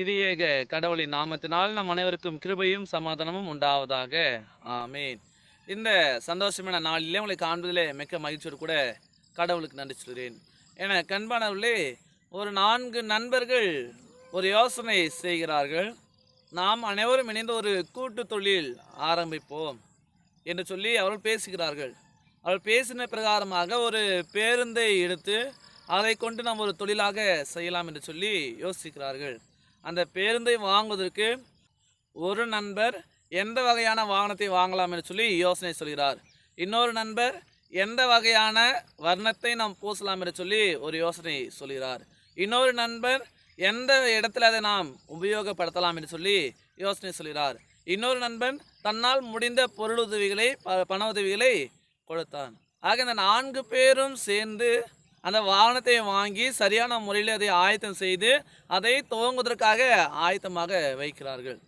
திரியேக கடவுளின் நாமத்தினால் நம் அனைவருக்கும் கிருபையும் சமாதானமும் உண்டாவதாக. ஆமீன். இந்த சந்தோஷமான நாளிலே உங்களை காண்பதிலே மிக்க மகிழ்ச்சியோடு கூட கடவுளுக்கு நன்றி சொல்கிறேன். என கண்பானவர்களே ஒரு நான்கு நண்பர்கள் ஒரு யோசனை செய்கிறார்கள். நாம் அனைவரும் இணைந்து ஒரு கூட்டு தொழில் ஆரம்பிப்போம் என்று சொல்லி அவர்கள் பேசுகிறார்கள். அவர்கள் பேசின பிரகாரமாக ஒரு பேருந்தை எடுத்து அதை கொண்டு நாம் ஒரு தொழிலாக செய்யலாம் என்று சொல்லி யோசிக்கிறார்கள். அந்த பேருந்தை வாங்குவதற்கு ஒரு நண்பர் எந்த வகையான வாகனத்தை வாங்கலாம் என்று சொல்லி யோசனை சொல்கிறார். இன்னொரு நண்பர் எந்த வகையான வர்ணத்தை நாம் பூசலாம் என்று சொல்லி ஒரு யோசனை சொல்கிறார். இன்னொரு நண்பர் எந்த இடத்துல அதை நாம் உபயோகப்படுத்தலாம் என்று சொல்லி யோசனை சொல்கிறார். இன்னொரு நண்பன் தன்னால் முடிந்த பொருளுதவிகளை ப- பண உதவிகளை கொடுத்தான். ஆக இந்த நான்கு பேரும் சேர்ந்து அந்த வாகனத்தை வாங்கி சரியான முறையில் அதை ஆயத்தம் செய்து அதை துவங்குவதற்காக ஆயத்தமாக வைக்கிறார்கள்.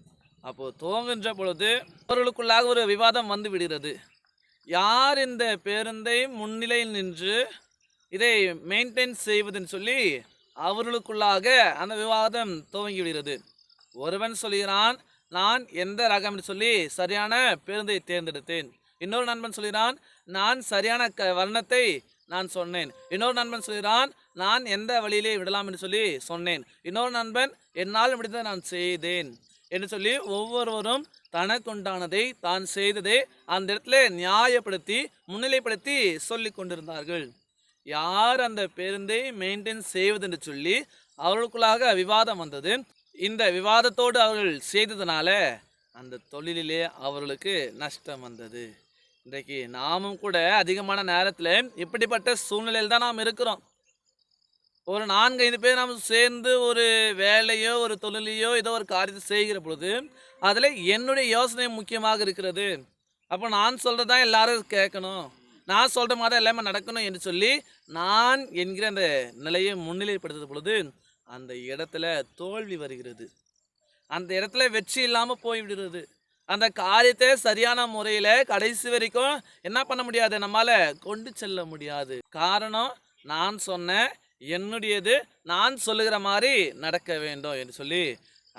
அப்போது துவங்குகின்ற பொழுது அவர்களுக்குள்ளாக ஒரு விவாதம் வந்து விடுகிறது. யார் இந்த பேருந்தை முன்னிலையில் நின்று இதை மெயின்டைன் செய்வதுன்னு சொல்லி அவர்களுக்குள்ளாக அந்த விவாதம் துவங்கி விடுகிறது. ஒருவன் சொல்கிறான் நான் எந்த ரகம் சொல்லி சரியான பேருந்தை தேர்ந்தெடுத்தேன். இன்னொரு நண்பன் சொல்கிறான் நான் சரியான க வர்ணத்தை நான் சொன்னேன். இன்னொரு நண்பன் சொல்கிறான் நான் எந்த வழியிலே விடலாம் என்று சொல்லி சொன்னேன். இன்னொரு நண்பன் என்னால் முடிந்ததை நான் செய்தேன் என்று சொல்லி ஒவ்வொருவரும் தனக்குண்டானதை தான் செய்ததை அந்த இடத்துல நியாயப்படுத்தி முன்னிலைப்படுத்தி சொல்லி கொண்டிருந்தார்கள். யார் அந்த பேருந்தை மெயின்டைன் செய்வதென்று சொல்லி அவர்களுக்குள்ளாக விவாதம் வந்தது. இந்த விவாதத்தோடு அவர்கள் செய்ததுனால அந்த தொழிலிலே அவர்களுக்கு நஷ்டம் வந்தது. இன்றைக்கு நாமும் கூட அதிகமான நேரத்தில் இப்படிப்பட்ட சூழ்நிலையில் தான் நாம் இருக்கிறோம். ஒரு நான்கு ஐந்து பேர் நாம் சேர்ந்து ஒரு வேலையோ ஒரு தொழிலையோ ஏதோ ஒரு காரியத்தை செய்கிற பொழுது அதில் என்னுடைய யோசனை முக்கியமாக இருக்கிறது. அப்போ நான் சொல்கிறது தான் எல்லாரும் கேட்கணும். நான் சொல்கிற மாதிரி தான் எல்லாமே நடக்கணும் என்று சொல்லி நான் என்கிற அந்த நிலையை முன்னிலைப்படுத்துற பொழுது அந்த இடத்துல தோல்வி வருகிறது. அந்த இடத்துல வெற்றி இல்லாமல் போய்விடுறது அந்த காரியத்தை சரியான முறையில் கடைசி வரைக்கும் என்ன பண்ண முடியாது? நம்மால் கொண்டு செல்ல முடியாது. காரணம் நான் சொன்னேன். என்னுடையது நான் சொல்லுகிற மாதிரி நடக்க வேண்டும் என்று சொல்லி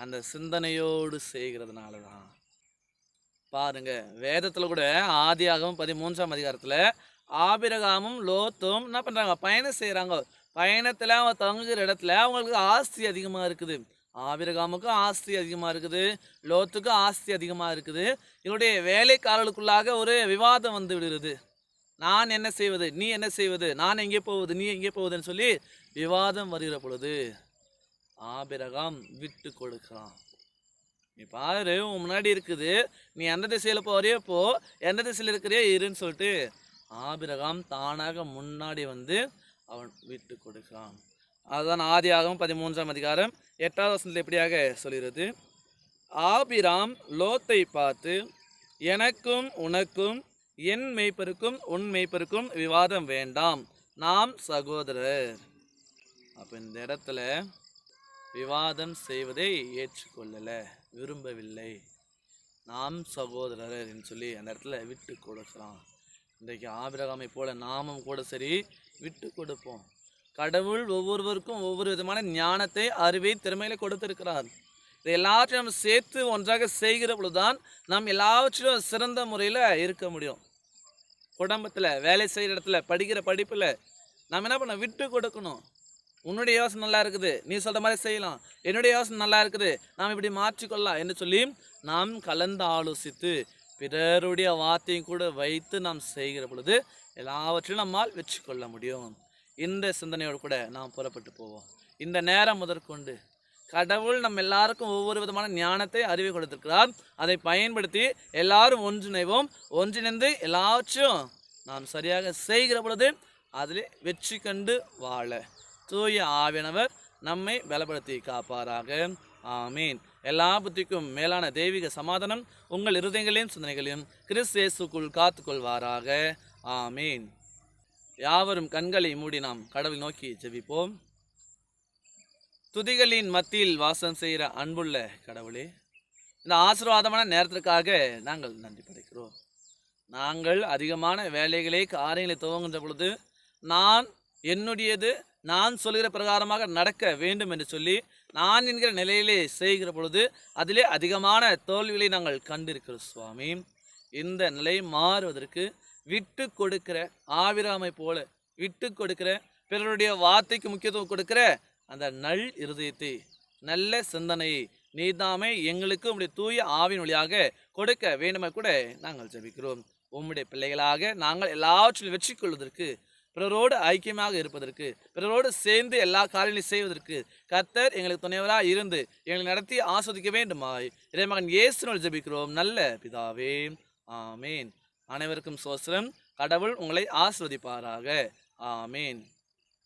அந்த சிந்தனையோடு செய்கிறதுனால தான் பாருங்க வேதத்தில் கூட ஆதியாகவும் பதிமூன்றாம் அதிகாரத்தில் ஆபிரகாமும் லோத்தும் என்ன பண்ணுறாங்க பயணம் செய்கிறாங்க பயணத்தில் அவங்க தங்குகிற இடத்துல அவங்களுக்கு ஆஸ்தி அதிகமாக இருக்குது. ஆபிரகாமுக்கும் ஆஸ்தி அதிகமாக இருக்குது லோத்துக்கும் ஆஸ்தி அதிகமாக இருக்குது. இவருடைய வேலைக்காரர்களுக்குள்ளாக ஒரு விவாதம் வந்து விடுகிறது. நான் என்ன செய்வது? நீ என்ன செய்வது? நான் எங்கே போவது? நீ எங்கே போவதுன்னு சொல்லி விவாதம் வருகிற பொழுது ஆபிரகாம் விட்டு கொடுக்கிறான். நீ பாரு உன் முன்னாடி இருக்குது. நீ எந்த திசையில் போறியோ போ எந்த திசையில் இருக்கிறியோ இருன்னு சொல்லிட்டு ஆபிரகாம் தானாக முன்னாடி வந்து அவன் விட்டு கொடுக்கிறான். அதுதான் ஆதியாகவும் பதிமூன்றாம் அதிகாரம் எட்டாவது வசனத்தில் எப்படியாக சொல்கிறது. ஆபிராம் லோத்தை பார்த்து எனக்கும் உனக்கும் என் மெய்ப்பருக்கும் உன் மெய்ப்பருக்கும் விவாதம் வேண்டாம். நாம் சகோதரர். அப்போ இந்த இடத்துல விவாதம் செய்வதை ஏற்றுக்கொள்ளலை விரும்பவில்லை. நாம் சகோதரர் என்று சொல்லி அந்த இடத்துல விட்டு கொடுக்குறான். இன்றைக்கு ஆபிரகாமை போல நாமும் கூட சரி விட்டு கொடுப்போம். கடவுள் ஒவ்வொருவருக்கும் ஒவ்வொரு விதமான ஞானத்தை அறிவை திறமையில கொடுத்திருக்கிறார். இதை எல்லாத்தையும் நம்ம சேர்த்து ஒன்றாக செய்கிற பொழுதுதான் நாம் எல்லாவற்றிலும் சிறந்த முறையில் இருக்க முடியும். குடும்பத்தில் வேலை செய்கிற இடத்துல படிக்கிற படிப்பில் நாம் என்ன பண்ண விட்டு கொடுக்கணும். உன்னுடைய யோசனை நல்லா இருக்குது நீ சொல்கிற மாதிரி செய்யலாம். என்னுடைய யோசனை நல்லா இருக்குது நாம் இப்படி மாற்றிக்கொள்ளலாம் என்று சொல்லி நாம் கலந்து ஆலோசித்து பிறருடைய வார்த்தையும் கூட வைத்து நாம் செய்கிற பொழுது எல்லாவற்றையும் நம்மால் வெற்றி கொள்ள முடியும். இந்த சிந்தனையோடு கூட நாம் புறப்பட்டு போவோம். இந்த நேரம் முதற்கொண்டு கடவுள் நம்ம எல்லாருக்கும் ஒவ்வொரு விதமான ஞானத்தை அறிவை கொடுத்திருக்கிறார். அதை பயன்படுத்தி எல்லாரும் ஒன்றிணைவோம். ஒன்றிணைந்து எல்லாவற்றையும் நாம் சரியாக செய்கிற பொழுது அதில் வெற்றி கண்டு வாழ. தூய ஆவியானவர் நம்மை பலப்படுத்தி காப்பாராக. ஆமீன். எல்லா புத்திக்கும் மேலான தெய்வீக சமாதானம் உங்கள் இருதயங்களையும் சிந்தனைகளையும் கிறிஸ்து இயேசுக்குள் காத்துக்கொள்வாராக. ஆமீன். யாவரும் கண்களை மூடி நாம் கடவுள் நோக்கி ஜெபிப்போம். துதிகளின் மத்தியில் வாசம் செய்கிற அன்புள்ள கடவுளே இந்த ஆசீர்வாதமான நேரத்திற்காக நாங்கள் நன்றி படைக்கிறோம். நாங்கள் அதிகமான வேலைகளை காரியங்களை துவங்குகின்ற பொழுது நான் என்னுடையது நான் சொல்கிற பிரகாரமாக நடக்க வேண்டும் என்று சொல்லி நான் என்கிற நிலையிலே செய்கிற பொழுது அதிலே அதிகமான தோல்விகளை நாங்கள் கண்டிருக்கிறோம் சுவாமி. இந்த நிலை மாறுவதற்கு விட்டு கொடுக்கிற ஆவிராமை போல விட்டு கொடுக்கிற பிறருடைய வார்த்தைக்கு முக்கியத்துவம் கொடுக்கிற அந்த நல் இருதயத்தை நல்ல சிந்தனையை நீதாமே எங்களுக்கு உம்முடைய தூய ஆவின் வழியாக கொடுக்க வேண்டுமே கூட நாங்கள் ஜெபிக்கிறோம். உம்முடைய பிள்ளைகளாக நாங்கள் எல்லாவற்றிலும் வெற்றி கொள்வதற்கு பிறரோடு ஐக்கியமாக இருப்பதற்கு பிறரோடு சேர்ந்து எல்லா காரியங்களையும் செய்வதற்கு கர்த்தர் எங்களுக்கு துணைவராக இருந்து எங்களை நடத்தி ஆஸ்வதிக்க வேண்டுமாய். இறைமகன் இயேசுனால் ஜபிக்கிறோம். நல்ல பிதாவே ஆமேன். அனைவருக்கும் சோசரம் கடவுள் உங்களை ஆஸ்வதிப்பாராக ஆமீன்.